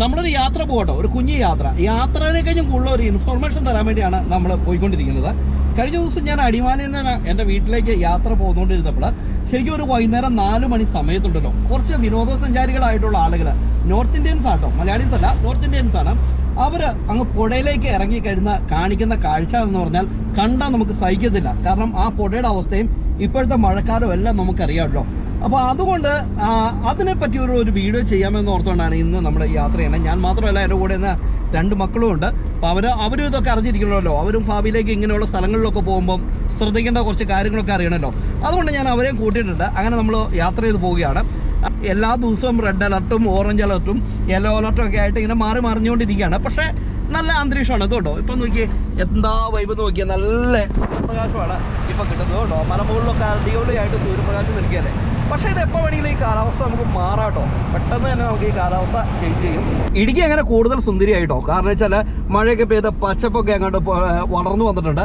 നമ്മളൊരു യാത്ര പോകട്ടോ ഒരു കുഞ്ഞു യാത്ര. യാത്രയെ കഴിഞ്ഞും കൂടുതൽ ഒരു ഇൻഫോർമേഷൻ തരാൻ വേണ്ടിയാണ് നമ്മൾ പോയിക്കൊണ്ടിരിക്കുന്നത്. കഴിഞ്ഞ ദിവസം ഞാൻ അടിമാലിയിൽ നിന്ന് എന്റെ വീട്ടിലേക്ക് യാത്ര പോകുന്നുകൊണ്ടിരുന്നപ്പോൾ ശരിക്കും ഒരു വൈകുന്നേരം നാല് മണി സമയത്തുണ്ടല്ലോ. കുറച്ച് വിനോദസഞ്ചാരികളായിട്ടുള്ള ആളുകൾ നോർത്ത് ഇന്ത്യൻസ് ആട്ടോ മലയാളീസ് അല്ല നോർത്ത് ഇന്ത്യൻസ് ആണ്. അവർ അങ്ങ് പുഴയിലേക്ക് ഇറങ്ങി കഴിഞ്ഞ കാണിക്കുന്ന കാഴ്ച എന്ന് പറഞ്ഞാൽ കണ്ടാൽ നമുക്ക് സഹിക്കത്തില്ല. കാരണം ആ പുഴയുടെ അവസ്ഥയും ഇപ്പോഴത്തെ മഴക്കാലം എല്ലാം നമുക്കറിയാമല്ലോ. അപ്പോൾ അതുകൊണ്ട് അതിനെ അതിനെപ്പറ്റി ഒരു ഒരു വീഡിയോ ചെയ്യാമെന്ന് ഓർത്തുകൊണ്ടാണ് ഇന്ന് നമ്മൾ യാത്ര ചെയ്യുന്നത്. ഞാൻ മാത്രമല്ല എന്റെ കൂടെ ഇന്ന് രണ്ട് മക്കളും ഉണ്ട്. അപ്പോൾ അവർ അവരും ഇതൊക്കെ അറിഞ്ഞിരിക്കണമല്ലോ. അവരും ഭാവിയിലേക്ക് ഇങ്ങനെയുള്ള സ്ഥലങ്ങളിലൊക്കെ പോകുമ്പം ശ്രദ്ധിക്കേണ്ട കുറച്ച് കാര്യങ്ങളൊക്കെ അറിയണമല്ലോ. അതുകൊണ്ട് ഞാൻ അവരെയും കൂട്ടിയിട്ടുണ്ട്. അങ്ങനെ നമ്മൾ യാത്ര ചെയ്ത് പോവുകയാണ്. എല്ലാ ദിവസവും റെഡ് അലർട്ടും ഓറഞ്ച് അലർട്ടും യെല്ലോ അലർട്ടും ഒക്കെ ആയിട്ട് ഇങ്ങനെ മാറി മറിഞ്ഞുകൊണ്ടിരിക്കുകയാണ്. പക്ഷേ നല്ല അന്തരീക്ഷമാണ്. ഇത് കേട്ടോ ഇപ്പം നോക്കിയേ എന്താ വൈബ് നോക്കിയാൽ നല്ല സൂര്യപ്രകാശമാണ് ഇപ്പം കിട്ടുന്നത്. കേട്ടോ മലമുകളിലൊക്കെ അടിപൊളിയായിട്ട് സൂര്യപ്രകാശം നിൽക്കുകയല്ലേ? പക്ഷേ ഇത് എപ്പോൾ വേണമെങ്കിലും ഈ കാലാവസ്ഥ നമുക്ക് മാറാട്ടോ പെട്ടെന്ന് തന്നെ നമുക്ക് ഈ കാലാവസ്ഥ ചേഞ്ച് ചെയ്യും. ഇടുക്കി അങ്ങനെ കൂടുതൽ സുന്ദരിയായിട്ടോ. കാരണം വെച്ചാൽ മഴയൊക്കെ പെയ്ത പച്ചപ്പൊക്കെ അങ്ങോട്ട് വളർന്നു വന്നിട്ടുണ്ട്.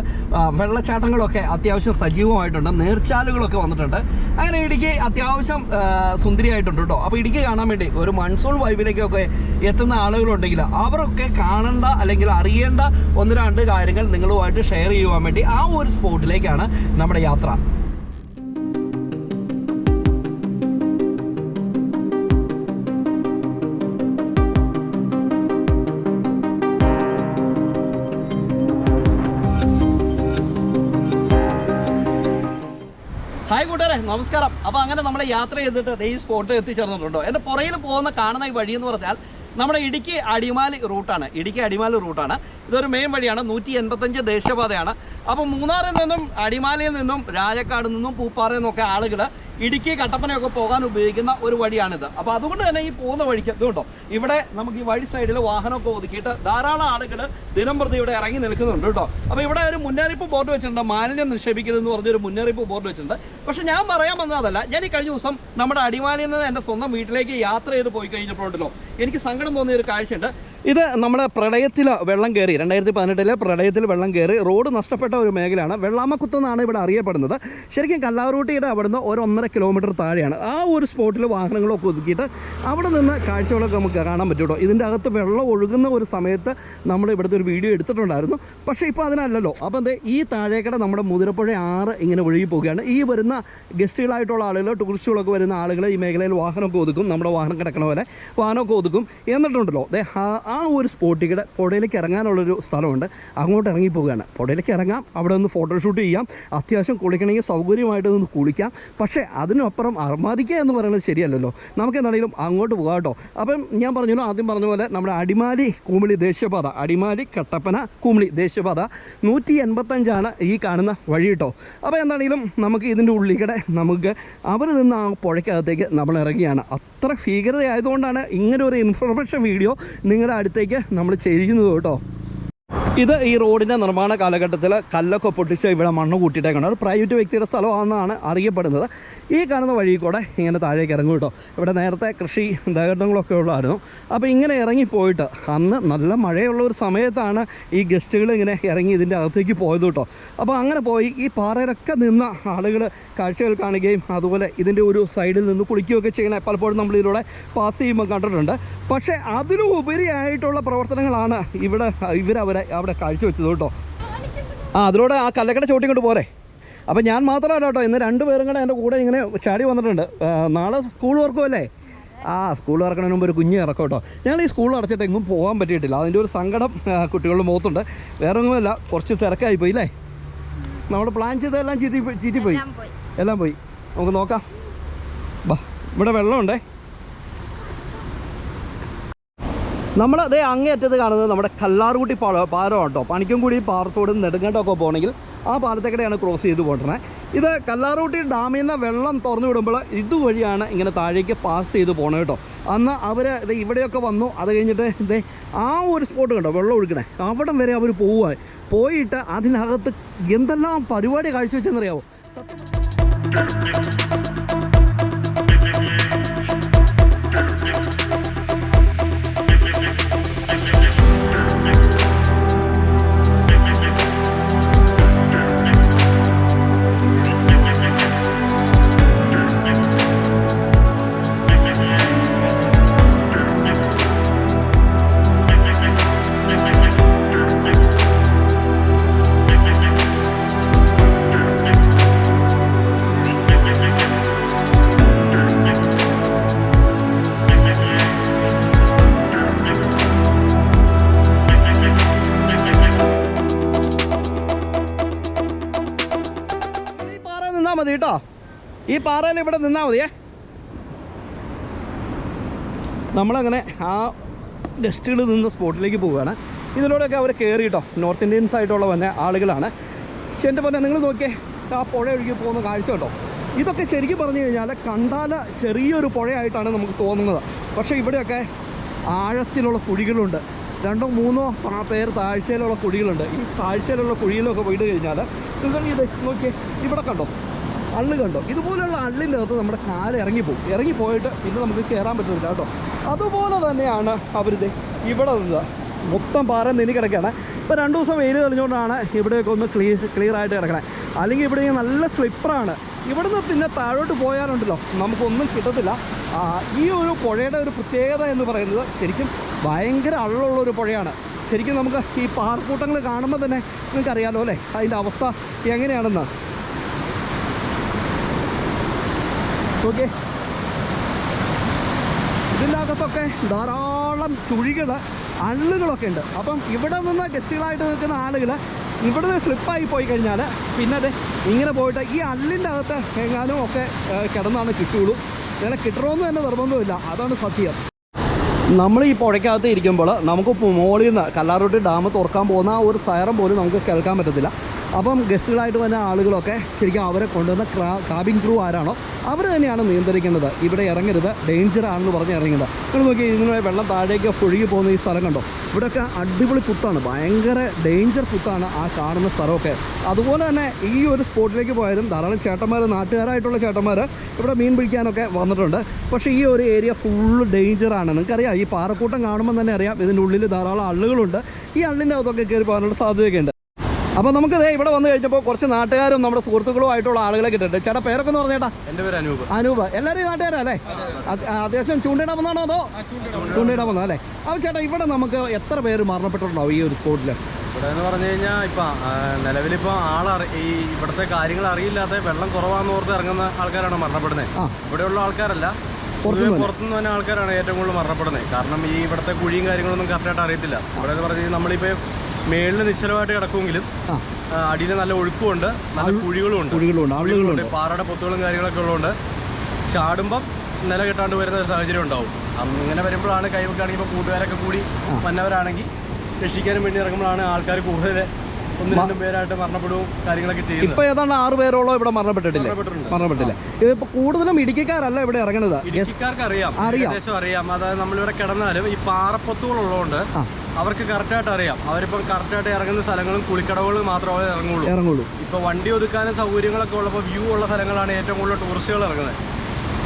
വെള്ളച്ചാട്ടങ്ങളൊക്കെ അത്യാവശ്യം സജീവമായിട്ടുണ്ട്. നേർച്ചാലുകളൊക്കെ വന്നിട്ടുണ്ട്. അങ്ങനെ ഇടുക്കി അത്യാവശ്യം സുന്ദരിയായിട്ടുണ്ട് കേട്ടോ. അപ്പോൾ ഇടുക്കി കാണാൻ വേണ്ടി ഒരു മൺസൂൺ വൈബിലേക്കൊക്കെ എത്തുന്ന ആളുകളുണ്ടെങ്കിൽ അവരൊക്കെ കാണേണ്ട അല്ലെങ്കിൽ അറിയേണ്ട ഒന്ന് രണ്ട് കാര്യങ്ങൾ നിങ്ങളുമായിട്ട് ഷെയർ ചെയ്യുവാൻ വേണ്ടി ആ ഒരു സ്പോട്ടിലേക്കാണ് നമ്മുടെ യാത്ര. ഹായ് കൂട്ടുകാരെ നമസ്കാരം. അപ്പോൾ അങ്ങനെ നമ്മൾ യാത്ര ചെയ്തിട്ട് ഈ സ്പോട്ട് എത്തിച്ചേർന്നിട്ടുണ്ടോ? എന്റെ പുറയിൽ പോകുന്ന കാണുന്ന ഈ വഴി എന്ന് പറഞ്ഞാൽ നമ്മുടെ ഇടുക്കി അടിമാലി റൂട്ടാണ് ഇടുക്കി അടിമാലി റൂട്ടാണ് ഇതൊരു മെയിൻ വഴിയാണ്. നൂറ്റി എൺപത്തഞ്ച് ദേശീയപാതയാണ്. അപ്പോൾ മൂന്നാറിൽ നിന്നും അടിമാലിയിൽ നിന്നും രാജക്കാട് നിന്നും പൂപ്പാറയിൽ നിന്നൊക്കെ ആളുകൾ ഇടുക്കി കട്ടപ്പനയൊക്കെ പോകാൻ ഉപയോഗിക്കുന്ന ഒരു വഴിയാണിത്. അപ്പോൾ അതുകൊണ്ട് തന്നെ ഈ പോകുന്ന വഴിക്ക് ഇതുണ്ടോ ഇവിടെ നമുക്ക് ഈ വഴി സൈഡിൽ വാഹനമൊക്കെ ഒതുക്കിയിട്ട് ധാരാളം ആളുകൾ ദിനം പ്രതി ഇവിടെ ഇറങ്ങി നിൽക്കുന്നുണ്ട് കേട്ടോ. അപ്പോൾ ഇവിടെ ഒരു മുന്നറിയിപ്പ് ബോർഡ് വെച്ചിട്ടുണ്ട്. മാലിന്യം നിക്ഷേപിക്കരുതെന്ന് പറഞ്ഞൊരു മുന്നറിയിപ്പ് ബോർഡ് വെച്ചിട്ടുണ്ട്. പക്ഷേ ഞാൻ പറയാൻ വന്നതല്ല ഞാൻ ഈ കഴിഞ്ഞ ദിവസം നമ്മുടെ അടിമാലിയിൽ നിന്ന് എന്റെ സ്വന്തം വീട്ടിലേക്ക് യാത്ര ചെയ്ത് പോയി കഴിഞ്ഞപ്പോഴുണ്ടല്ലോ എനിക്ക് സങ്കടം തോന്നിയ ഒരു കാഴ്ചയുണ്ട്. ഇത് നമ്മുടെ പ്രളയത്തിൽ വെള്ളം കയറി രണ്ടായിരത്തി പതിനെട്ടിലെ പ്രളയത്തിൽ വെള്ളം കയറി റോഡ് നഷ്ടപ്പെട്ട ഒരു മേഖലയാണ്. വെള്ളാമക്കുത്ത് എന്നാണ് ഇവിടെ അറിയപ്പെടുന്നത്. ശരിക്കും കല്ലാറൂട്ടിയുടെ അവിടുന്ന് ഒരു ഒന്നര കിലോമീറ്റർ താഴെയാണ്. ആ ഒരു സ്പോട്ടിൽ വാഹനങ്ങളൊക്കെ ഒതുക്കിയിട്ട് അവിടെ നിന്ന് കാഴ്ചകളൊക്കെ നമുക്ക് കാണാൻ പറ്റും കേട്ടോ ഇതിന്റെ അകത്ത് വെള്ളം ഒഴുകുന്ന ഒരു സമയത്ത് നമ്മൾ ഇവിടുത്തെ ഒരു വീഡിയോ എടുത്തിട്ടുണ്ടായിരുന്നു. പക്ഷേ ഇപ്പോൾ അതിനല്ലല്ലോ. അപ്പോൾ എന്തേ ഈ താഴേക്കട നമ്മുടെ മുതിരപ്പുഴ ആറ് ഇങ്ങനെ ഒഴുകി പോവുകയാണ്. ഈ വരുന്ന ഗസ്റ്റുകളായിട്ടുള്ള ആളുകൾ ടൂറിസ്റ്റുകളൊക്കെ വരുന്ന ആളുകൾ ഈ മേഖലയിൽ വാഹനമൊക്കെ ഒതുക്കും. നമ്മുടെ വാഹനം കിടക്കണ പോലെ വാഹനമൊക്കെ ഒതുക്കും. എന്നിട്ടുണ്ടല്ലോ. ആ- ആ ഒരു സ്പോട്ടിൽ പുഴയിലേക്ക് ഇറങ്ങാനുള്ളൊരു സ്ഥലമുണ്ട്. അങ്ങോട്ട് ഇറങ്ങി പോവുകയാണ്. പുഴയിലേക്ക് ഇറങ്ങാം. അവിടെ നിന്ന് ഫോട്ടോഷൂട്ട് ചെയ്യാം. അത്യാവശ്യം കുളിക്കണമെങ്കിൽ സൗകര്യമായിട്ട് നിന്ന് കുളിക്കാം. പക്ഷേ അതിനപ്പുറം അർമാദിക്കുക എന്ന് പറയുന്നത് ശരിയല്ലല്ലോ. നമുക്ക് എന്താണെങ്കിലും അങ്ങോട്ട് പോകാം കേട്ടോ. അപ്പം ഞാൻ പറഞ്ഞല്ലോ ആദ്യം പറഞ്ഞ പോലെ നമ്മുടെ അടിമാലി കുമിളി ദേശീയപാത അടിമാലി കട്ടപ്പന കുമിളി ദേശീയപാത നൂറ്റി എൺപത്തഞ്ചാണ് ഈ കാണുന്ന വഴി കേട്ടോ. അപ്പോൾ എന്താണെങ്കിലും നമുക്ക് ഇതിന്റെ ഉള്ളിക്കടെ നമുക്ക് അവർ നിന്ന് ആ പുഴയ്ക്കകത്തേക്ക് നമ്മൾ ഇറങ്ങിയാണ്. അത്ര ഭീകരതയായതുകൊണ്ടാണ് ഇങ്ങനെ ഒരു ഇൻഫർമേഷൻ വീഡിയോ നിങ്ങളുടെ അടുത്തേക്ക് നമ്മൾ ചെയ്യുന്നത് കേട്ടോ. ഇത് ഈ റോഡിന്റെ നിർമ്മാണ കാലഘട്ടത്തിൽ കല്ലൊക്കെ പൊട്ടിച്ച് ഇവിടെ മണ്ണ് കൂട്ടിയിട്ടേക്കാണ് ഒരു പ്രൈവറ്റ് വ്യക്തിയുടെ സ്ഥലമാണെന്നാണ് അറിയപ്പെടുന്നത്. ഈ കാണുന്ന വഴി കൂടെ ഇങ്ങനെ താഴേക്ക് ഇറങ്ങും കേട്ടോ. ഇവിടെ നേരത്തെ കൃഷി ദഹരണങ്ങളൊക്കെ ഉള്ളായിരുന്നു അപ്പോൾ ഇങ്ങനെ ഇറങ്ങിപ്പോയിട്ട് അന്ന് നല്ല മഴയുള്ള ഒരു സമയത്താണ് ഈ ഗസ്റ്റുകൾ ഇങ്ങനെ ഇറങ്ങി ഇതിന്റെ അകത്തേക്ക് പോയത് കേട്ടോ. അപ്പോൾ അങ്ങനെ പോയി ഈ പാറയിലൊക്കെ നിന്ന ആളുകൾ കാഴ്ചകൾ കാണുകയും അതുപോലെ ഇതിന്റെ ഒരു സൈഡിൽ നിന്ന് കുളിക്കുകയൊക്കെ ചെയ്യണേ പലപ്പോഴും നമ്മളിതിലൂടെ പാസ് ചെയ്യുമ്പോൾ കണ്ടിട്ടുണ്ട്. പക്ഷേ അതിലും ഉപരിയായിട്ടുള്ള പ്രവർത്തനങ്ങളാണ് ഇവിടെ ഇവരവരെ അവിടെ കാഴ്ചവെച്ചത് കേട്ടോ. ആ അതിലൂടെ ആ കല്ലക്കട ചോട്ടിക്കൊണ്ട് പോരെ. അപ്പം ഞാൻ മാത്രമല്ല കേട്ടോ ഇന്ന് രണ്ട് പേരും കൂടെ എന്റെ കൂടെ ഇങ്ങനെ ചാടി വന്നിട്ടുണ്ട്. നാളെ സ്കൂൾ തുറക്കുമല്ലേ ആ സ്കൂൾ ഇറക്കണതിന് മുമ്പ് ഒരു കുഞ്ഞ് ഇറക്കും കേട്ടോ. ഞങ്ങൾ ഈ സ്കൂൾ അടച്ചിട്ട് എങ്ങും പോകാൻ പറ്റിയിട്ടില്ല. അതിന്റെ ഒരു സങ്കടം കുട്ടികളുടെ മുഖത്തുണ്ട്. വേറെ ഒന്നുമല്ല കുറച്ച് തിരക്കായി പോയി അല്ലേ? നമ്മുടെ പ്ലാൻ ചെയ്തതെല്ലാം ചീറ്റി ചീറ്റിപ്പോയി? എല്ലാം പോയി. നമുക്ക് നോക്കാം. ബാ ഇവിടെ വെള്ളമുണ്ടേ. നമ്മൾ അതേ അങ്ങേയറ്റത്ത് കാണുന്നത് നമ്മുടെ കല്ലാർകുട്ടി പാല പാലം കേട്ടോ പണിക്കൻകുടി പാറത്തോട് നെടുങ്കണ്ടൊക്കെ പോകണമെങ്കിൽ ആ പാലത്തേക്കടെയാണ് ക്രോസ് ചെയ്ത് പോകണേ ഇത് കല്ലാർകുട്ടി ഡാമിൽ നിന്ന് വെള്ളം തുറന്നു വിടുമ്പോൾ ഇതുവഴിയാണ് ഇങ്ങനെ താഴേക്ക് പാസ് ചെയ്ത് പോകണം കേട്ടോ. അന്ന് അവർ ഇത് ഇവിടെയൊക്കെ വന്നു. അത് കഴിഞ്ഞിട്ട് ഇതേ ആ ഒരു സ്പോട്ട് കണ്ടോ? വെള്ളം ഒഴുക്കണേ. അവിടം വരെ അവർ പോവുക പോയിട്ട് അതിനകത്ത് എന്തെല്ലാം പരിപാടി കാഴ്ചവെച്ചെന്നറിയാവോ? സത്യം ഈ പാറയിൽ ഇവിടെ നിന്നാൽ മതിയേ. നമ്മളങ്ങനെ ആ ഗസ്റ്റുകൾ നിന്ന സ്പോട്ടിലേക്ക് പോവുകയാണ്. ഇതിലൂടെയൊക്കെ അവർ കയറി കേട്ടോ നോർത്ത് ഇന്ത്യൻസ് ആയിട്ടുള്ള വന്ന ആളുകളാണ്. പക്ഷെ എന്റെ പറഞ്ഞാൽ നിങ്ങൾ നോക്കിയേ ആ പുഴ ഒഴുകി പോകുന്ന കാഴ്ച കേട്ടോ ഇതൊക്കെ ശരിക്കും പറഞ്ഞു കഴിഞ്ഞാൽ കണ്ടാല ചെറിയൊരു പുഴയായിട്ടാണ് നമുക്ക് തോന്നുന്നത്. പക്ഷേ ഇവിടെയൊക്കെ ആഴത്തിലുള്ള കുഴികളുണ്ട്. രണ്ടോ മൂന്നോ പേർ താഴ്ചയിലുള്ള കുഴികളുണ്ട്. ഈ താഴ്ചയിലുള്ള കുഴിയിലൊക്കെ പോയിട്ട് കഴിഞ്ഞാൽ നിങ്ങൾ ഇത് നോക്കിയേ ഇവിടെ കണ്ടോ? അള്ള് കണ്ടോ? ഇതുപോലെയുള്ള അള്ളിന്റെ അകത്ത് നമ്മുടെ കാൽ ഇറങ്ങിപ്പോവും ഇറങ്ങിപ്പോയിട്ട് പിന്നെ നമുക്ക് കയറാൻ പറ്റുന്നില്ല കേട്ടോ. അതുപോലെ തന്നെയാണ് അവരിത് ഇവിടെ നിന്നത്. മൊത്തം പാറ നിനി കിടക്കുകയാണ്. ഇപ്പോൾ രണ്ട് ദിവസം വെയിൽ തെളിഞ്ഞുകൊണ്ടാണ് ഇവിടെയൊക്കെ ഒന്ന് ക്ലിയർ ക്ലിയർ ആയിട്ട് കിടക്കണേ. അല്ലെങ്കിൽ ഇവിടെ നല്ല സ്ലിപ്പറാണ് ഇവിടുന്ന് പിന്നെ താഴോട്ട് പോയാലുണ്ടല്ലോ നമുക്കൊന്നും കിട്ടത്തില്ല. ഈ ഒരു പുഴയുടെ ഒരു പ്രത്യേകത എന്ന് പറയുന്നത് ശരിക്കും ഭയങ്കര അള്ളുള്ള ഒരു പുഴയാണ്. ശരിക്കും നമുക്ക് ഈ പാറക്കൂട്ടങ്ങൾ കാണുമ്പോൾ തന്നെ നിങ്ങൾക്കറിയാലോ അല്ലേ? അതിന്റെ അവസ്ഥ എങ്ങനെയാണെന്ന്. ഓക്കെ ഇതിന്റെ അകത്തൊക്കെ ധാരാളം ചുഴികൾ അള്ളുകളൊക്കെ ഉണ്ട്. അപ്പം ഇവിടെ നിന്ന് ഗസ്റ്റുകളായിട്ട് നിൽക്കുന്ന ആളുകൾ ഇവിടെ നിന്ന് സ്ലിപ്പായി പോയി കഴിഞ്ഞാൽ പിന്നെ അത് ഇങ്ങനെ പോയിട്ട് ഈ അള്ളിന്റെ അകത്ത് എങ്ങാനും ഒക്കെ കിടന്നാണ് കിട്ടുള്ളൂ അങ്ങനെ കിട്ടണമെന്ന് തന്നെ നിർബന്ധമില്ല. അതാണ് സത്യം. നമ്മൾ ഈ പുഴയ്ക്കകത്ത് ഇരിക്കുമ്പോൾ നമുക്ക് മോളിൽ നിന്ന് കല്ലാറോട്ടി ഡാം തുറക്കാൻ പോകുന്ന ആ ഒരു സയറം പോലും നമുക്ക് കേൾക്കാൻ പറ്റത്തില്ല. അപ്പം ഗസ്റ്റുകളായിട്ട് വന്ന ആളുകളൊക്കെ ശരിക്കും അവരെ കൊണ്ടുവന്ന ക്രാ കാബിൻ ക്രൂ ആരാണോ അവർ തന്നെയാണ് നിയന്ത്രിക്കേണ്ടത് ഇവിടെ ഇറങ്ങരുത് ഡേഞ്ചർ ആണെന്ന് പറഞ്ഞ് ഇറങ്ങുന്നത്. നിങ്ങൾ നോക്കി ഇങ്ങനെ വെള്ളം താഴേക്ക് ഒഴുകി പോകുന്ന ഈ സ്ഥലം കണ്ടോ? ഇവിടെയൊക്കെ അടിപൊളി കുത്താണ് ഭയങ്കര ഡേഞ്ചർ കുത്താണ് ആ കാണുന്ന സ്ഥലമൊക്കെ. അതുപോലെ തന്നെ ഈ ഒരു സ്പോട്ടിലേക്ക് പോയാലും ധാരാളം ചേട്ടന്മാർ നാട്ടുകാരായിട്ടുള്ള ചേട്ടന്മാർ ഇവിടെ മീൻ പിടിക്കാനൊക്കെ വന്നിട്ടുണ്ട്. പക്ഷേ ഈ ഒരു ഏരിയ ഫുള്ള് ഡേഞ്ചറാണ് നിങ്ങൾക്കറിയാം ഈ പാറക്കൂട്ടം കാണുമ്പോൾ തന്നെ അറിയാം ഇതിന്റെ ഉള്ളിൽ ധാരാളം അള്ളുകളുണ്ട്. ഈ അള്ളിന്റെ അകത്തൊക്കെ കയറി പോകാനുള്ള സാധ്യതയൊക്കെ ഉണ്ട്. അപ്പോൾ നമുക്ക് ദേ ഇവിടെ വന്നു കഴിഞ്ഞപ്പോൾ കുറച്ച് നാട്ടുകാരും നമ്മുടെ സുഹൃത്തുക്കളും ആയിട്ടുള്ള ആളുകളെ കിട്ടുന്നുണ്ട് ചേട്ടാ പേരൊക്കെ എന്ന് പറഞ്ഞേട്ടാ എന്റെ പേര് അനൂപ്. അനൂപ്. എല്ലാവരും നാട്ടുകാരാ അല്ലേ? അത് അത്യാവശ്യം ചൂണ്ടയിടാൻ വന്നാണോ അതോ? ചൂണ്ടയിടാൻ വന്നോ. അല്ലേ? അപ്പോൾ ചേട്ടാ ഇവിടെ നമുക്ക് എത്ര പേര് മരണപ്പെട്ടിട്ടുണ്ടാവും ഈ ഒരു സ്പോട്ടിൽ ഇവിടെ എന്ന് പറഞ്ഞു കഴിഞ്ഞാൽ ഇപ്പം നിലവിലിപ്പോൾ ആളറി ഈ ഇവിടുത്തെ കാര്യങ്ങൾ അറിയില്ലാത്ത വെള്ളം കുറവാന്ന് ഓർത്ത് ഇറങ്ങുന്ന ആൾക്കാരാണ് മരണപ്പെടുന്നത്. ഇവിടെയുള്ള ആൾക്കാരല്ല. പുറത്തുനിന്ന് തന്നെ. ആൾക്കാരാണ് ഏറ്റവും കൂടുതൽ മരണപ്പെടുന്നത്. കാരണം ഈ ഇവിടുത്തെ കുഴിയും കാര്യങ്ങളൊന്നും കറക്റ്റായിട്ട് അറിയത്തില്ല. ഇവിടെ എന്ന് പറഞ്ഞു കഴിഞ്ഞാൽ നമ്മളിപ്പോൾ മേളിൽ നിശ്ചലമായിട്ട് കിടക്കുമെങ്കിലും അടിയിൽ നല്ല ഒഴുക്കുമുണ്ട് നല്ല കുഴികളും ഉണ്ട് കുഴികളുണ്ട് ആളുകളുണ്ട്. പാറയുടെ പൊത്തുകളും കാര്യങ്ങളൊക്കെ ഉള്ളതുകൊണ്ട് ചാടുമ്പം നില കെട്ടാണ്ട് വരുന്ന ഒരു സാഹചര്യം ഉണ്ടാവും. അങ്ങനെ വരുമ്പോഴാണ് കൈവെക്കുകയാണെങ്കിൽ ഇപ്പോൾ കൂട്ടുകാരൊക്കെ കൂടി വന്നവരാണെങ്കിൽ രക്ഷിക്കാനും വേണ്ടി ഇറങ്ങുമ്പോഴാണ് ആൾക്കാർ കൂടുതൽ ഒന്ന് രണ്ടും പേരായിട്ട് മരണപ്പെടുകയും കാര്യങ്ങളൊക്കെ ചെയ്യും ഇപ്പൊ ഏതാണ്ട് ആറ് പേരോളം ഇവിടെ മരണപ്പെട്ടിട്ടില്ല. മരണപ്പെട്ടില്ല? ഇതിപ്പോ കൂടുതലും ഇടുക്കിക്കാരല്ല ഇവിടെ ഇറങ്ങുന്നത്. ഇടുക്കിക്കാർക്ക് അറിയാം. അറിയാം. അറിയാം. അതായത് നമ്മളിവിടെ കിടന്നാലും ഈ പാറപ്പൊത്തുകളുള്ളതുകൊണ്ട് ആ. അവർക്ക് കറക്റ്റായിട്ട് അറിയാം. അവരിപ്പോൾ കറക്റ്റായിട്ട് ഇറങ്ങുന്ന സ്ഥലങ്ങളും കുളിക്കടവുകളും മാത്രമേ ഇറങ്ങുള്ളൂ. ഇറങ്ങുള്ളൂ. ഇപ്പോൾ വണ്ടി ഒതുക്കാനും സൗകര്യങ്ങളൊക്കെ ഉള്ളപ്പോൾ വ്യൂ ഉള്ള സ്ഥലങ്ങളാണ് ഏറ്റവും കൂടുതൽ ടൂറിസ്റ്റുകൾ ഇറങ്ങുന്നത്.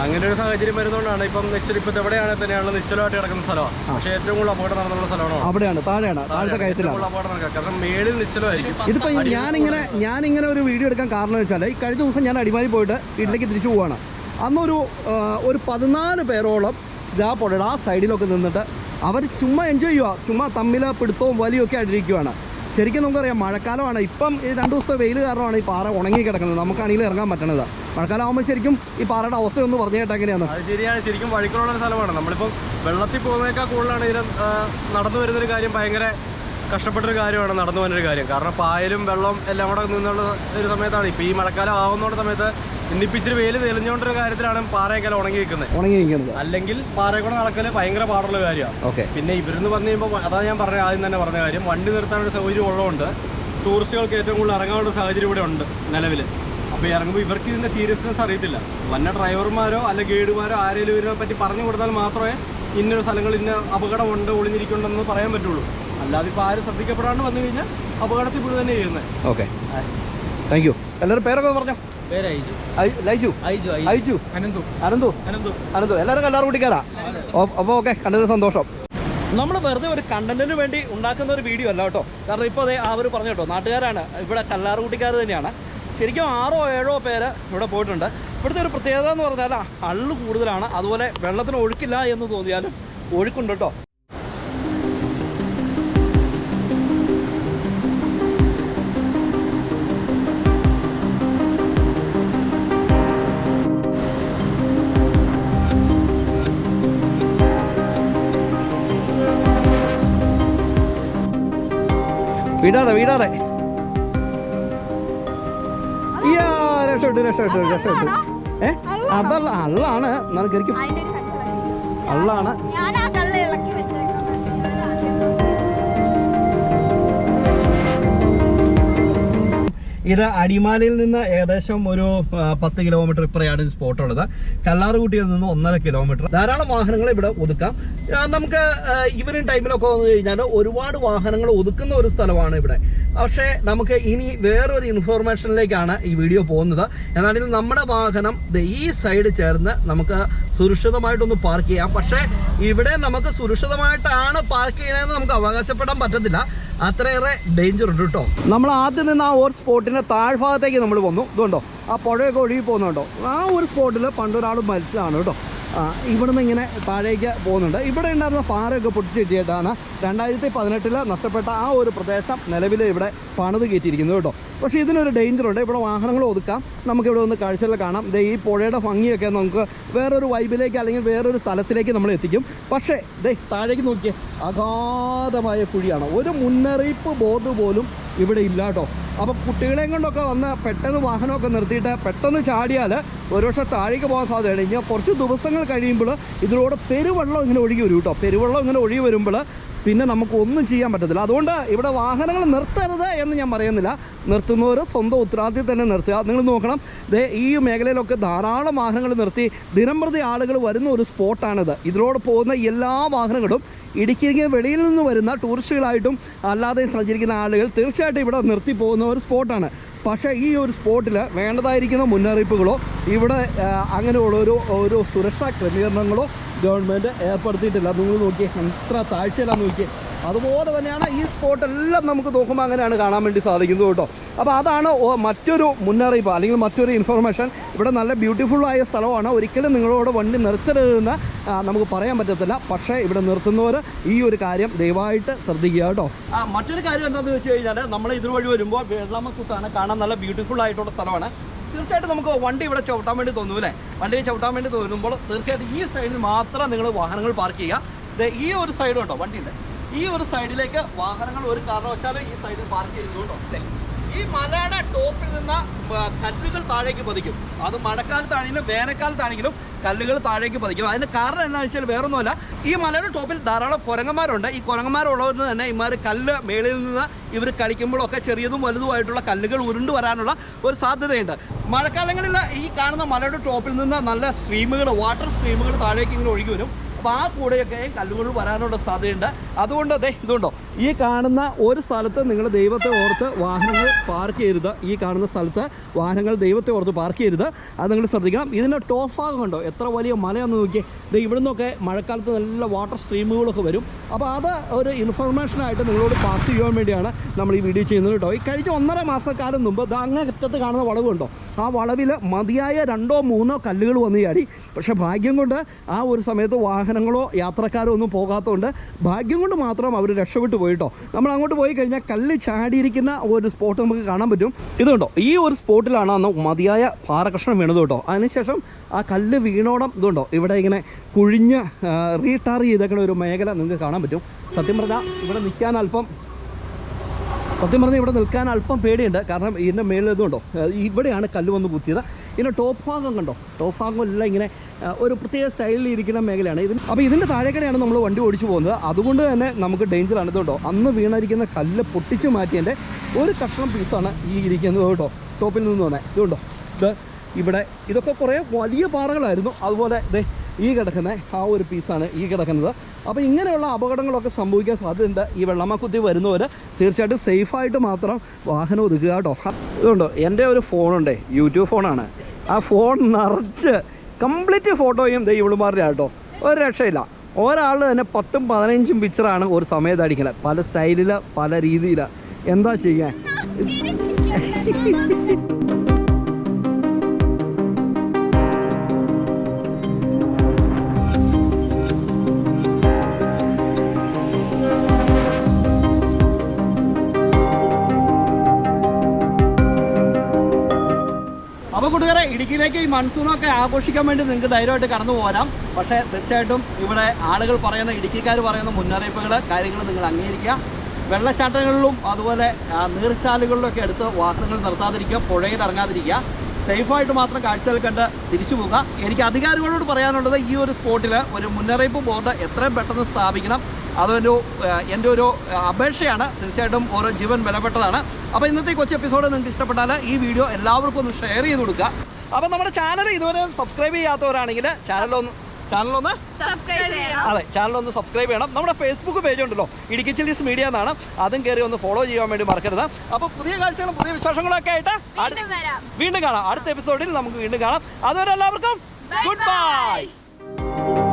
അങ്ങനെ ഒരു സാഹചര്യം വരുന്നതുകൊണ്ടാണ് ഇപ്പം നിശ്ചല ഇപ്പം എവിടെയാണെങ്കിൽ തന്നെയാണ് നിശ്ചലമായിട്ട് കിടക്കുന്ന സ്ഥലമാണ് പക്ഷേ ഏറ്റവും കൂടുതൽ അപകടം നടന്നുള്ള സ്ഥലമാണ്? അവിടെയാണ് താഴെയാണ് താഴത്തെ കയത്തിലാണ്. അപകടം നടക്കുക. കാരണം മേളിൽ നിശ്ചലമായിരിക്കും. ഇതിപ്പോൾ ഞാനിങ്ങനെ ഞാനിങ്ങനെ ഒരു വീഡിയോ എടുക്കാൻ കാരണം വെച്ചാൽ ഈ കഴിഞ്ഞ ദിവസം ഞാൻ അടിമാലി പോയിട്ട് വീട്ടിലേക്ക് തിരിച്ചു പോവാണ്. അന്നൊരു ഒരു പതിനാല് പേരോളം ഇതാ പുഴയുടെ ആ സൈഡിലൊക്കെ നിന്നിട്ട് അവർ ചുമ്മാ എൻജോയ് ചെയ്യുക ചുമ്മാ തമ്മിൽ പിടുത്തവും വലിയും ഒക്കെ ആയിട്ടിരിക്കുകയാണ് ശരിക്കും നമുക്കറിയാം മഴക്കാലമാണ്. ഇപ്പം ഈ രണ്ട് ദിവസത്തെ വെയിൽ കാരണമാണ് ഈ പാറ ഉണങ്ങി കിടക്കുന്നത്. നമുക്കാണെങ്കിൽ ഇറങ്ങാൻ പറ്റണത്. മഴക്കാലം ആകുമ്പോൾ ശരിക്കും ഈ പാറയുടെ അവസ്ഥ ഒന്ന് പറഞ്ഞു കേട്ടാ എങ്ങനെയാണ്? ശരിയാണ്. ശരിക്കും വഴിക്കുള്ള സ്ഥലമാണ്. നമ്മളിപ്പം വെള്ളത്തിൽ പോകുന്നതിനേക്കാൾ കൂടുതലാണ് ഇതിൽ നടന്നു വരുന്നൊരു കാര്യം. ഭയങ്കര കഷ്ടപ്പെട്ടൊരു കാര്യമാണ് നടന്നു പോകുന്നൊരു കാര്യം. കാരണം പായലും വെള്ളവും എല്ലാം കൂടെ നിന്നുള്ള ഒരു സമയത്താണ്. ഇപ്പോൾ ഈ മഴക്കാലം ആവുന്ന സമയത്ത് ഇന്നിപ്പിച്ചിരി വെയിൽ തെളിഞ്ഞുകൊണ്ടൊരു കാര്യത്തിലാണ് പാറയൊക്കെ ഉണങ്ങി നിൽക്കുന്നത്. ഉണങ്ങി നിൽക്കുന്നത് അല്ലെങ്കിൽ പാറയെ കൂടെ നടക്കൽ ഭയങ്കര പാടുള്ള കാര്യമാണ്. ഓക്കെ. പിന്നെ ഇവരെന്ന് പറഞ്ഞു കഴിയുമ്പോൾ അതാ ഞാൻ പറഞ്ഞ ആദ്യം തന്നെ പറഞ്ഞ കാര്യം. വണ്ടി നിർത്താനൊരു സൗകര്യം ഉള്ളതുകൊണ്ട് ടൂറിസ്റ്റുകൾക്ക് ഏറ്റവും കൂടുതൽ ഇറങ്ങാനുള്ള സാഹചര്യം ഇവിടെ ഉണ്ട് നിലവിൽ അപ്പോൾ ഇറങ്ങുമ്പോൾ ഇവർക്ക് ഇതിന്റെ സീരിയസ്നെസ് അറിയത്തില്ല. വന്ന ഡ്രൈവർമാരോ അല്ലെ ഗൈഡുമാരോ ആരെങ്കിലും ഇതിനെ പറ്റി പറഞ്ഞു കൊടുത്താൽ മാത്രമേ ഇന്നൊരു സ്ഥലങ്ങൾ ഇന്ന അപകടമുണ്ട് ഒളിഞ്ഞിരിക്കുന്നുണ്ടെന്ന് പറയാൻ പറ്റുള്ളൂ. അല്ലാതെ ഇപ്പോൾ ആരും ശ്രദ്ധിക്കപ്പെടാണ്ട് വന്നു കഴിഞ്ഞാൽ അപകടത്തിൽ പോയി തന്നെ ചെയ്യുന്നത് ഓക്കെ. താങ്ക് യു എല്ലാവരും പേരൊക്കെ പറഞ്ഞോ. ലൈജു? ഐജു അനന്തു. അനന്തു? അനന്തു. എല്ലാവരും കൂടി കൂട്ടിക്കാരാ അപ്പോൾ ഓക്കെ. കണ്ടത് സന്തോഷം. നമ്മൾ വെറുതെ ഒരു കണ്ടന്റിന് വേണ്ടി ഉണ്ടാക്കുന്ന ഒരു വീഡിയോ അല്ല കേട്ടോ. കാരണം ഇപ്പോൾ അതേ അവർ പറഞ്ഞു കേട്ടോ നാട്ടുകാരാണ്. ഇവിടെ കല്ലാർ കൂട്ടിക്കാർ തന്നെയാണ്. ശരിക്കും ആറോ ഏഴോ പേര് ഇവിടെ പോയിട്ടുണ്ട്. ഇവിടുത്തെ ഒരു പ്രത്യേകത എന്ന് പറഞ്ഞാൽ അള്ളു കൂടുതലാണ്. അതുപോലെ വെള്ളത്തിന് ഒഴുക്കില്ല എന്ന് തോന്നിയാലും ഒഴുക്കുണ്ട് കേട്ടോ. രക്ഷപ്പെട്ടു രക്ഷപ്പെട്ടു രക്ഷപ്പെട്ടു. ഏ? അതല്ല അള്ളാണ് എന്നാലും അതിന്റെ അള്ളാണ്. ഇത് അടിമാലിയിൽ നിന്ന് ഏകദേശം ഒരു പത്ത് കിലോമീറ്റർ ഇപ്പറയാണ് ഈ സ്പോട്ട് ഉള്ളത് കല്ലാറുകുട്ടിയിൽ നിന്ന് ഒന്നര കിലോമീറ്റർ. ധാരാളം വാഹനങ്ങൾ ഇവിടെ ഒതുക്കാം. നമുക്ക് ഈവനിങ് ടൈമിലൊക്കെ വന്നു കഴിഞ്ഞാൽ ഒരുപാട് വാഹനങ്ങൾ ഒതുക്കുന്ന ഒരു സ്ഥലമാണ് ഇവിടെ. പക്ഷേ നമുക്ക് ഇനി വേറൊരു ഇൻഫോർമേഷനിലേക്കാണ് ഈ വീഡിയോ പോകുന്നത്. എന്നാണെങ്കിൽ നമ്മുടെ വാഹനം ഈ സൈഡ് ചേർന്ന് നമുക്ക് സുരക്ഷിതമായിട്ടൊന്ന് പാർക്ക് ചെയ്യാം. പക്ഷേ ഇവിടെ നമുക്ക് സുരക്ഷിതമായിട്ടാണ് പാർക്ക് ചെയ്യണമെന്ന് നമുക്ക് അവകാശപ്പെടാൻ പറ്റത്തില്ല. അത്രയേറെ ഡേഞ്ചർ ഉണ്ട് കേട്ടോ നമ്മൾ ആദ്യം നിന്ന് ആ ഒരു സ്പോട്ടിന്റെ താഴ്ഭാഗത്തേക്ക് നമ്മൾ വന്നു. ഇതുണ്ടോ? ആ പുഴയൊക്കെ ഒഴുകി പോകുന്നുണ്ടോ ആ ഒരു സ്പോട്ടിൽ പണ്ടൊരാൾ മരിച്ചതാണ് കേട്ടോ ഇവിടുന്ന് ഇങ്ങനെ താഴേക്ക് പോകുന്നുണ്ട്. ഇവിടെ ഉണ്ടായിരുന്ന പാറയൊക്കെ പൊട്ടിച്ചിട്ടിട്ടാണ് രണ്ടായിരത്തി പതിനെട്ടിൽ നഷ്ടപ്പെട്ട ആ ഒരു പ്രദേശം നിലവിൽ ഇവിടെ പണിത് കയറ്റിയിരിക്കുന്നത് കേട്ടോ പക്ഷേ ഇതിനൊരു ഡേഞ്ചർ ഉണ്ട് ഇവിടെ വാഹനങ്ങൾ ഒതുക്കാം. നമുക്കിവിടെ ഒന്ന് കാഴ്ചകൾ കാണാം. ദേ ഈ പുഴയുടെ ഭംഗിയൊക്കെ നമുക്ക് വേറൊരു വൈബിലേക്ക് അല്ലെങ്കിൽ വേറൊരു സ്ഥലത്തിലേക്ക് നമ്മൾ എത്തിക്കും. പക്ഷേ ദേ താഴേക്ക് നോക്കിയേ അഗാധമായ കുഴിയാണ്. ഒരു മുന്നറിയിപ്പ് ബോർഡ് പോലും ഇവിടെ ഇല്ല കേട്ടോ. അപ്പോൾ കുട്ടികളെയും കൊണ്ടൊക്കെ വന്ന് പെട്ടെന്ന് വാഹനമൊക്കെ നിർത്തിയിട്ട് പെട്ടെന്ന് ചാടിയാൽ ഒരുപക്ഷെ താഴേക്ക് പോകാൻ സാധ്യതയാണ് ഇനി കുറച്ച് ദിവസങ്ങൾ കഴിയുമ്പോൾ ഇതിലൂടെ പെരുവെള്ളം ഇങ്ങനെ ഒഴുകി വരും കേട്ടോ. പെരുവെള്ളം ഇങ്ങനെ ഒഴുകി വരുമ്പോൾ പിന്നെ നമുക്ക് ഒന്നും ചെയ്യാൻ പറ്റത്തില്ല. അതുകൊണ്ട് ഇവിടെ വാഹനങ്ങൾ നിർത്തരുത് എന്ന് ഞാൻ പറയുന്നില്ല. നിർത്തുന്നവർ സ്വന്തം ഉത്തരവാദിത്തം തന്നെ നിർത്തുക. നിങ്ങൾ നോക്കണം. ഈ മേഖലയിലൊക്കെ ധാരാളം വാഹനങ്ങൾ നിർത്തി ദിനംപ്രതി ആളുകൾ വരുന്ന ഒരു സ്പോട്ടാണിത്. ഇതിലൂടെ പോകുന്ന എല്ലാ വാഹനങ്ങളും ഇടുക്കിക്ക് വെളിയിൽ നിന്ന് വരുന്ന ടൂറിസ്റ്റുകളായിട്ടും അല്ലാതെയും സഞ്ചരിക്കുന്ന ആളുകൾ തീർച്ചയായിട്ടും ഇവിടെ നിർത്തി പോകുന്ന ഒരു സ്പോട്ടാണ്. പക്ഷേ ഈ ഒരു സ്പോട്ടിൽ വേണ്ടതായിരിക്കുന്ന മുന്നറിയിപ്പുകളോ ഇവിടെ അങ്ങനെയുള്ള ഒരു ഒരു സുരക്ഷാ ക്രമീകരണങ്ങളോ ഗവൺമെന്റ് ഏർപ്പെടുത്തിയിട്ടില്ല. നിങ്ങൾ നോക്കിയേ എത്ര താഴ്ചയിലാണ് നോക്കിയേ. അതുപോലെ തന്നെയാണ് ഈ സ്പോട്ട് എല്ലാം നമുക്ക് നോക്കുമ്പോൾ അങ്ങനെയാണ് കാണാൻ വേണ്ടി സാധിക്കുന്നത് കേട്ടോ. അപ്പോൾ അതാണ് മറ്റൊരു മുന്നറിയിപ്പ് അല്ലെങ്കിൽ മറ്റൊരു ഇൻഫർമേഷൻ ഇവിടെ നല്ല ബ്യൂട്ടിഫുള്ളായ സ്ഥലമാണ്. ഒരിക്കലും നിങ്ങളോട് വണ്ടി നിർത്തരുതെന്ന് നമുക്ക് പറയാൻ പറ്റത്തില്ല. പക്ഷേ ഇവിടെ നിർത്തുന്നവർ ഈ ഒരു കാര്യം ദയവായിട്ട് ശ്രദ്ധിക്കുക കേട്ടോ. മറ്റൊരു കാര്യം എന്താണെന്ന് വെച്ച് കഴിഞ്ഞാൽ നമ്മൾ ഇതുവഴി വരുമ്പോൾ വെള്ളമക്കുത്താണ് കാണാൻ നല്ല ബ്യൂട്ടിഫുൾ ആയിട്ടുള്ള സ്ഥലമാണ്. തീർച്ചയായിട്ടും നമുക്ക് വണ്ടി ഇവിടെ ചവിട്ടാൻ വേണ്ടി തോന്നും അല്ലേ? വണ്ടി ചവിട്ടാൻ വേണ്ടി തോന്നുമ്പോൾ തീർച്ചയായിട്ടും ഈ സൈഡിൽ മാത്രം നിങ്ങൾ വാഹനങ്ങൾ പാർക്ക് ചെയ്യുക. ഈ ഒരു സൈഡ് കേട്ടോ വണ്ടിയുണ്ട് ഈ ഒരു സൈഡിലേക്ക് വാഹനങ്ങൾ ഒരു കാരണവശാലും ഈ സൈഡിൽ പാർക്ക് ചെയ്യുന്നുണ്ടോ അല്ലേ ഈ മലയുടെ ടോപ്പിൽ നിന്ന് കല്ലുകൾ താഴേക്ക് പതിക്കും. അത് മഴക്കാലത്താണെങ്കിലും വേനൽക്കാലത്താണെങ്കിലും കല്ലുകൾ താഴേക്ക് പതിക്കും. അതിന് കാരണം എന്താണെന്ന് വെച്ചാൽ വേറൊന്നുമല്ല ഈ മലയുടെ ടോപ്പിൽ ധാരാളം കുരങ്ങന്മാരുണ്ട്. ഈ കുരങ്ങന്മാരുള്ളവർ തന്നെ ഇമാർ കല്ല് മേളിൽ നിന്ന് ഇവർ കളിക്കുമ്പോഴൊക്കെ ചെറിയതും വലുതുമായിട്ടുള്ള കല്ലുകൾ ഉരുണ്ടു വരാനുള്ള ഒരു സാധ്യതയുണ്ട്. മഴക്കാലങ്ങളിൽ ഈ കാണുന്ന മലയുടെ ടോപ്പിൽ നിന്ന് നല്ല സ്ട്രീമുകൾ വാട്ടർ സ്ട്രീമുകൾ താഴേക്ക് ഇങ്ങനെ ഒഴുകി വരും. അപ്പോൾ ആ കൂടെയൊക്കെ കല്ലുകൾ വരാനുള്ള സാധ്യതയുണ്ട്. അതുകൊണ്ട് അതെ ഇതുണ്ടോ? ഈ കാണുന്ന ഒരു സ്ഥലത്ത് നിങ്ങൾ ദൈവത്തെ ഓർത്ത് വാഹനങ്ങൾ പാർക്ക് ചെയ്യരുത്. ഈ കാണുന്ന സ്ഥലത്ത് വാഹനങ്ങൾ ദൈവത്തെ ഓർത്ത് പാർക്ക് ചെയ്യരുത്. അത് നിങ്ങൾ ശ്രദ്ധിക്കണം. ഇതിന്റെ ടോപ്പ് ഭാഗം കണ്ടോ? എത്ര വലിയ മലയാണെന്ന് നോക്കിയേ. ഇത് ഇവിടെ നിന്നൊക്കെ മഴക്കാലത്ത് നല്ല വാട്ടർ സ്ട്രീമുകളൊക്കെ വരും. അപ്പോൾ അത് ഒരു ഇൻഫർമേഷനായിട്ട് നിങ്ങളോട് പാസ് ചെയ്യാൻ വേണ്ടിയാണ് നമ്മൾ ഈ വീഡിയോ ചെയ്യുന്നത് കേട്ടോ. ഈ കഴിഞ്ഞ ഒന്നര മാസക്കാലം മുമ്പ് ദാ അങ്ങേ അറ്റത്ത് കാണുന്ന വളവുണ്ടോ ആ വളവിൽ മതിയായ രണ്ടോ മൂന്നോ കല്ലുകൾ വന്ന് ചാടി. പക്ഷേ ഭാഗ്യം കൊണ്ട് ആ ഒരു സമയത്ത് വാഹനങ്ങളോ യാത്രക്കാരോ ഒന്നും പോകാത്തതുകൊണ്ട് ഭാഗ്യം കൊണ്ട് മാത്രം അവർ രക്ഷപ്പെട്ടു പോയിട്ടോ. നമ്മൾ അങ്ങോട്ട് പോയി കഴിഞ്ഞാൽ കല്ല് ചാടിയിരിക്കുന്ന ഒരു സ്പോട്ട് നമുക്ക് കാണാൻ പറ്റും. ഇതുണ്ടോ ഈ ഒരു സ്പോട്ടിലാണ് അന്ന് മതിയായ പാറകഷ്ണം വീണത് കേട്ടോ. അതിനുശേഷം ആ കല്ല് വീണോടം ഇതുണ്ടോ ഇവിടെ ഇങ്ങനെ കുഴിഞ്ഞ് റീടാർ ചെയ്തേക്കുന്ന ഒരു മേഖല നിങ്ങൾക്ക് കാണാൻ പറ്റും. സത്യം പറഞ്ഞാൽ ഇവിടെ നിൽക്കാൻ അല്പം സത്യം പറഞ്ഞാൽ ഇവിടെ നിൽക്കാൻ അല്പം പേടിയുണ്ട്. കാരണം ഇതിന്റെ മേളിൽ ഇതുണ്ടോ? ഇവിടെയാണ് കല്ല് വന്ന് കുത്തിയത്. ഇതിന്റെ ടോപ്പ് ഭാഗം കണ്ടോ? ടോപ്പ് ഭാഗം എല്ലാം ഇങ്ങനെ ഒരു പ്രത്യേക സ്റ്റൈലിൽ ഇരിക്കുന്ന മേഖലയാണ്. ഇതിന് അപ്പോൾ ഇതിന്റെ താഴേക്കടെയാണ് നമ്മൾ വണ്ടി ഓടിച്ചു പോകുന്നത്. അതുകൊണ്ട് തന്നെ നമുക്ക് ഡേഞ്ചറാണ് ഇതുകൊണ്ടോ അന്ന് വീണിരിക്കുന്ന കല്ല് പൊട്ടിച്ചു മാറ്റിയതിന്റെ ഒരു കഷ്ണം പീസാണ് ഈ ഇരിക്കുന്നത് കേട്ടോ. ടോപ്പിൽ നിന്ന് തന്നെ ഇതുണ്ടോ? ഇത് ഇവിടെ ഇതൊക്കെ കുറേ വലിയ പാറകളായിരുന്നു. അതുപോലെ ദേ ഈ കിടക്കുന്ന ആ ഒരു പീസാണ് ഈ കിടക്കുന്നത്. അപ്പോൾ ഇങ്ങനെയുള്ള അപകടങ്ങളൊക്കെ സംഭവിക്കാൻ സാധ്യതയുണ്ട്. ഈ വെള്ളമാക്കുത്തി വരുന്നവർ തീർച്ചയായിട്ടും സേഫായിട്ട് മാത്രം വാഹനം ഒതുക്കുക കേട്ടോ. ഇതുണ്ടോ? എന്റെ ഒരു ഫോണുണ്ടേ യൂട്യൂബ് ഫോണാണ്. ആ ഫോൺ നിറച്ച് കംപ്ലീറ്റ് ഫോട്ടോയും ദൈവം ഇവിടുമാരുടെ കേട്ടോ ഒരു രക്ഷയില്ല. ഒരാൾ തന്നെ പത്തും പതിനഞ്ചും പിക്ചറാണ് ഒരു സമയത്ത് അടിക്കുന്നത് പല സ്റ്റൈലിൽ പല രീതിയിൽ എന്താ ചെയ്യാൻ? കൂട്ടുകാരെ ഇടുക്കിയിലേക്ക് ഈ മൺസൂണൊക്കെ ആഘോഷിക്കാൻ വേണ്ടി നിങ്ങൾക്ക് ധൈര്യമായിട്ട് കടന്നു പോരാം പക്ഷേ തീർച്ചയായിട്ടും ഇവിടെ ആളുകൾ പറയുന്ന ഇടുക്കിക്കാർ പറയുന്ന മുന്നറിയിപ്പുകൾ കാര്യങ്ങൾ നിങ്ങൾ അംഗീകരിക്കുക. വെള്ളച്ചാട്ടങ്ങളിലും അതുപോലെ നീർച്ചാലുകളിലും നീർച്ചാലുകളിലൊക്കെ അടുത്ത് വാഹനങ്ങൾ നിർത്താതിരിക്കുക പുഴയിൽ ഇറങ്ങാതിരിക്കുക. സേഫായിട്ട് മാത്രം കാഴ്ചകൾ കണ്ട് തിരിച്ചു പോകുക എനിക്ക് അധികാരികളോട് പറയാനുള്ളത് ഈ ഒരു സ്പോട്ടിൽ ഒരു മുന്നറിയിപ്പ് ബോർഡ് എത്രയും പെട്ടെന്ന് സ്ഥാപിക്കണം. അതൊരു എന്റെ ഒരു അപേക്ഷയാണ്. തീർച്ചയായിട്ടും ഓരോ ജീവൻ വിലപ്പെട്ടതാണ് അപ്പോൾ ഇന്നത്തെ കൊച്ചു എപ്പിസോഡ് നിങ്ങൾക്ക് ഇഷ്ടപ്പെട്ടാൽ ഈ വീഡിയോ എല്ലാവർക്കും ഒന്ന് ഷെയർ ചെയ്ത് കൊടുക്കുക. അപ്പോൾ നമ്മുടെ ചാനൽ ഇതുവരെ സബ്സ്ക്രൈബ് ചെയ്യാത്തവരാണെങ്കിൽ ചാനലൊന്ന് ചാനലൊന്ന് അതെ ചാനലൊന്ന് ഒന്ന് സബ്സ്ക്രൈബ് ചെയ്യണം. നമ്മുടെ ഫേസ്ബുക്ക് പേജ് ഉണ്ടല്ലോ ഇടുക്കി ചില്ലീസ് മീഡിയ എന്നാണ്. അതും കയറി ഒന്ന് ഫോളോ ചെയ്യാൻ വേണ്ടി മറക്കരുത്. അപ്പോൾ പുതിയ കാഴ്ചകളും പുതിയ വിശേഷങ്ങളൊക്കെ ആയിട്ട് വീണ്ടും കാണാം. അടുത്ത എപ്പിസോഡിൽ നമുക്ക് വീണ്ടും കാണാം. അതുവരെ എല്ലാവർക്കും ഗുഡ്. ബൈ.